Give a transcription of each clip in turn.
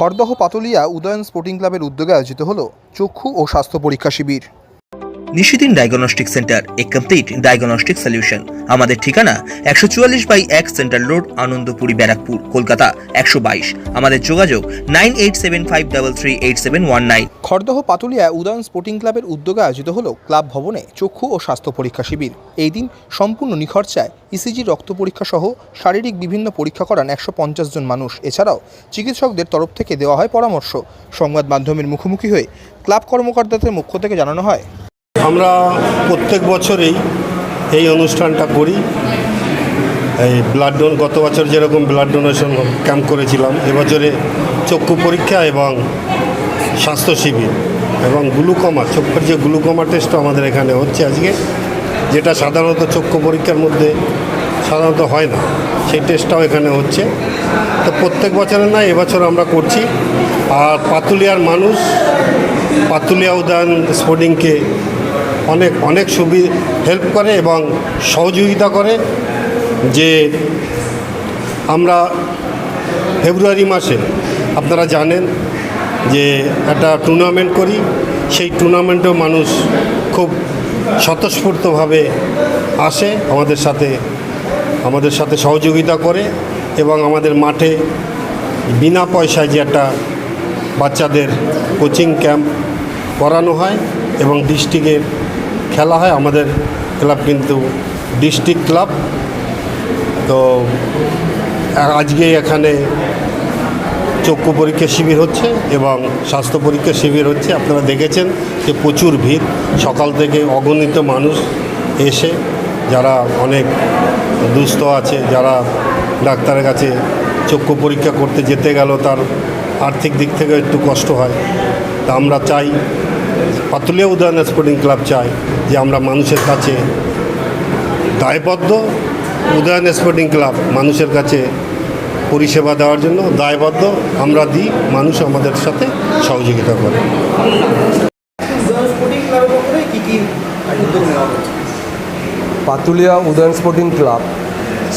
Khardah Patulia Udayan sporting ক্লাবের উদ্যোগে আয়োজিত হলো চক্ষু ও স্বাস্থ্য পরীক্ষা শিবির। Nishidin diagnostic centre, a complete diagnostic solution আমাদের ঠিকানা একশো চুয়াল্লিশ বাই এক সেন্ট্রাল রোড, আনন্দপুরি, ব্যারাকপুর, কলকাতা, একশো বাইশ। আমাদের যোগাযোগ nine eight seven five double three eight seven one nine. Khardah Patulia Udayan sporting ক্লাবের উদ্যোগে আয়োজিত হলো ক্লাব ভবনে চক্ষু ও স্বাস্থ্য পরীক্ষা শিবির। এই দিন সম্পূর্ণ নিখরচায় ইসিজি রক্ত পরীক্ষা সহ শারীরিক বিভিন্ন পরীক্ষা করান একশো পঞ্চাশ জন মানুষ। এছাড়াও চিকিৎসকদের তরফ থেকে দেওয়া হয় পরামর্শ। সংবাদ মাধ্যমের মুখোমুখি হয়ে ক্লাব কর্মকর্তাদের মুখ্য থেকে জানানো হয় আমরা প্রত্যেক বছরেই এই অনুষ্ঠানটা করি। এই ব্লাড ডোন গত বছর যেরকম ব্লাড ডোনেশন ক্যাম্প করেছিলাম, এবছরে চক্ষু পরীক্ষা এবং স্বাস্থ্য শিবির এবং গ্লুকোমা, চক্ষুর যে গ্লুকোমা টেস্টও আমাদের এখানে হচ্ছে আজকে, যেটা সাধারণত চক্ষু পরীক্ষার মধ্যে সাধারণত হয় না, সেই টেস্টটাও এখানে হচ্ছে। তো প্রত্যেক বছরের না, এবছর আমরা করছি। আর পাতুলিয়ার মানুষ, পাতুলিয়া উদ্যান স্পোর্টিংকে অনেক অনেক সুবি হেল্প করে এবং সহযোগিতা করে যে আমরা ফেব্রুয়ারি মাসে, আপনারা জানেন যে একটা টুর্নামেন্ট করি, সেই টুর্নামেন্টেও মানুষ খুব স্বতঃস্ফূর্তভাবে আসে, আমাদের সাথে আমাদের সাথে সহযোগিতা করে এবং আমাদের মাঠে বিনা পয়সায় যে একটা বাচ্চাদের কোচিং ক্যাম্প করানো হয় এবং ডিস্ট্রিক্টের খেলা হয় আমাদের ক্লাব কিন্তু ডিস্ট্রিক্ট ক্লাব। তো আজকে এখানে চক্ষু পরীক্ষা শিবির হচ্ছে এবং স্বাস্থ্য পরীক্ষা শিবির হচ্ছে। আপনারা দেখেছেন যে প্রচুর ভিড়। সকাল থেকে অগণিত মানুষ এসে যারা অনেক দুস্থ আছে, যারা ডাক্তারের কাছে চক্ষু পরীক্ষা করতে যেতে গেল, তার আর্থিক দিক থেকে একটু কষ্ট হয়। তা আমরা চাই, পাতুলিয়া উদয়ন স্পোর্টিং ক্লাব চাই। যে আমরা মানুষের কাছে দায়বদ্ধ উদয়ন স্পোর্টিং ক্লাব মানুষের কাছে পরিষেবা দেওয়ার জন্য দায়বদ্ধ আমরা দিই মানুষ আমাদের সাথে সহযোগিতা করে। পাতুলিয়া উদয়ন স্পোর্টিং ক্লাব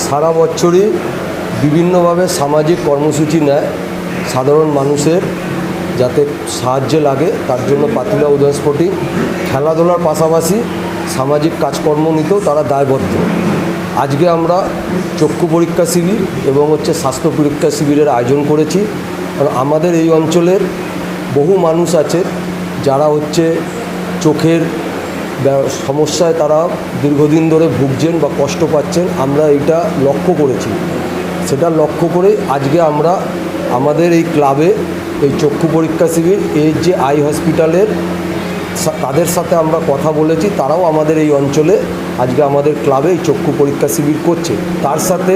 সারা বছরই বিভিন্নভাবে সামাজিক কর্মসূচি নেয় সাধারণ মানুষের। যাতে সাহায্যে লাগে, তার জন্য পাতিলা উদয়ন স্পোর্টিং খেলাধুলার পাশাপাশি সামাজিক কাজকর্ম নিতেও তারা দায়বদ্ধ। আজকে আমরা চক্ষু পরীক্ষা শিবির এবং হচ্ছে স্বাস্থ্য পরীক্ষা শিবিরের আয়োজন করেছি। কারণ আমাদের এই অঞ্চলের বহু মানুষ আছে যারা হচ্ছে চোখের সমস্যায় তারা দীর্ঘদিন ধরে ভুগছেন বা কষ্ট পাচ্ছেন। আমরা এটা লক্ষ্য করেছি। সেটা লক্ষ্য করে আজকে আমরা আমাদের এই ক্লাবে এই চক্ষু পরীক্ষা শিবির, এই যে আই হসপিটালের তাদের সাথে আমরা কথা বলেছি, তারাও আমাদের এই অঞ্চলে আজকে আমাদের ক্লাবে এই চক্ষু পরীক্ষা শিবির করছে। তার সাথে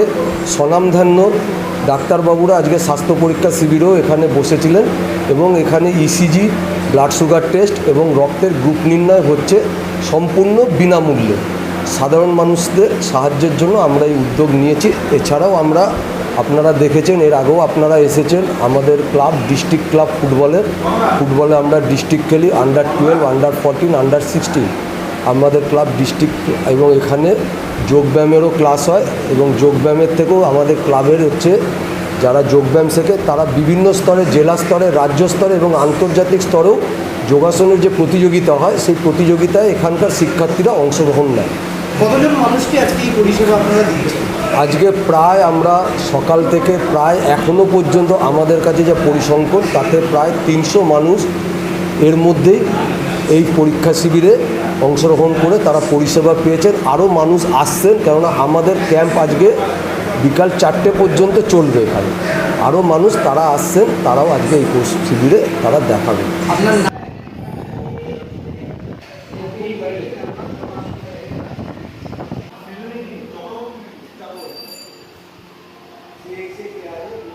স্বনামধান্য ডাক্তারবাবুরা আজকে স্বাস্থ্য পরীক্ষা শিবিরও এখানে বসেছিলেন এবং এখানে ইসিজি ব্লাড সুগার টেস্ট এবং রক্তের গ্রুপ নির্ণয় হচ্ছে সম্পূর্ণ বিনামূল্যে। সাধারণ মানুষদের সাহায্যের জন্য আমরা এই উদ্যোগ নিয়েছি। এছাড়াও আমরা আপনারা দেখেছেন, এর আগেও আপনারা এসেছেন আমাদের ক্লাব, ডিস্ট্রিক্ট ক্লাব ফুটবলের। ফুটবলে আমরা ডিস্ট্রিক্ট খেলি under twelve under fourteen under sixteen আমাদের ক্লাব ডিস্ট্রিক্ট এবং এখানে যোগব্যায়ামেরও ক্লাস হয় এবং যোগব্যায়ামের থেকেও আমাদের ক্লাবের হচ্ছে, যারা যোগব্যায়াম শেখে, তারা বিভিন্ন স্তরে, জেলা স্তরে, রাজ্য স্তরে এবং আন্তর্জাতিক স্তরেও যোগাসনের যে প্রতিযোগিতা হয়, সেই প্রতিযোগিতায় এখানকার শিক্ষার্থীরা অংশগ্রহণ নেয়। কতজন মানুষকে আজকে এই পরিষেবা আপনারা আজকে প্রায় আমরা সকাল থেকে প্রায় এখনও পর্যন্ত আমাদের কাছে যে পরিসংখ্যান, তাতে প্রায় তিনশো মানুষ এর মধ্যেই এই পরীক্ষা শিবিরে অংশগ্রহণ করে তারা পরিষেবা পেয়েছেন। আরও মানুষ আসছেন, কেননা আমাদের ক্যাম্প আজকে বিকাল চারটে পর্যন্ত চলবে এখানে। আরও মানুষ তারা আসছেন, তারাও আজকে এই শিবিরে তারা দেখাবে। আপনার নাম